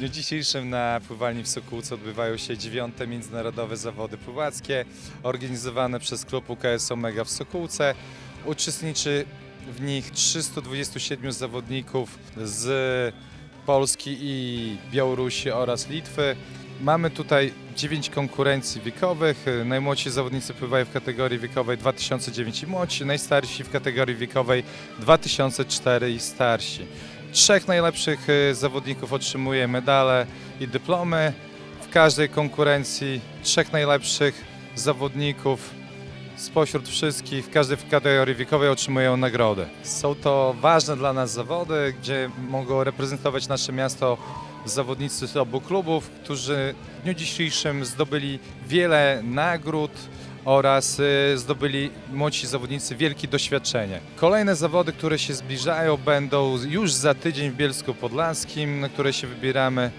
dniu dzisiejszym na pływalni w Sokółce odbywają się dziewiąte międzynarodowe zawody pływackie organizowane przez klub UKS Omega w Sokółce. Uczestniczy w nich 327 zawodników z Polski i Białorusi oraz Litwy. Mamy tutaj 9 konkurencji wiekowych. Najmłodsi zawodnicy pływają w kategorii wiekowej 2009 i młodsi, najstarsi w kategorii wiekowej 2004 i starsi. Trzech najlepszych y, zawodników otrzymuje medale i dyplomy. W każdej konkurencji trzech najlepszych zawodników spośród wszystkich w każdej kategorii wiekowej otrzymują nagrodę. Są to ważne dla nas zawody, gdzie mogą reprezentować nasze miasto zawodnicy obu klubów, którzy w dniu dzisiejszym zdobyli wiele nagród oraz y, zdobyli młodsi zawodnicy wielkie doświadczenie. Kolejne zawody, które się zbliżają, będą już za tydzień w Bielsku Podlaskim, na które się wybieramy.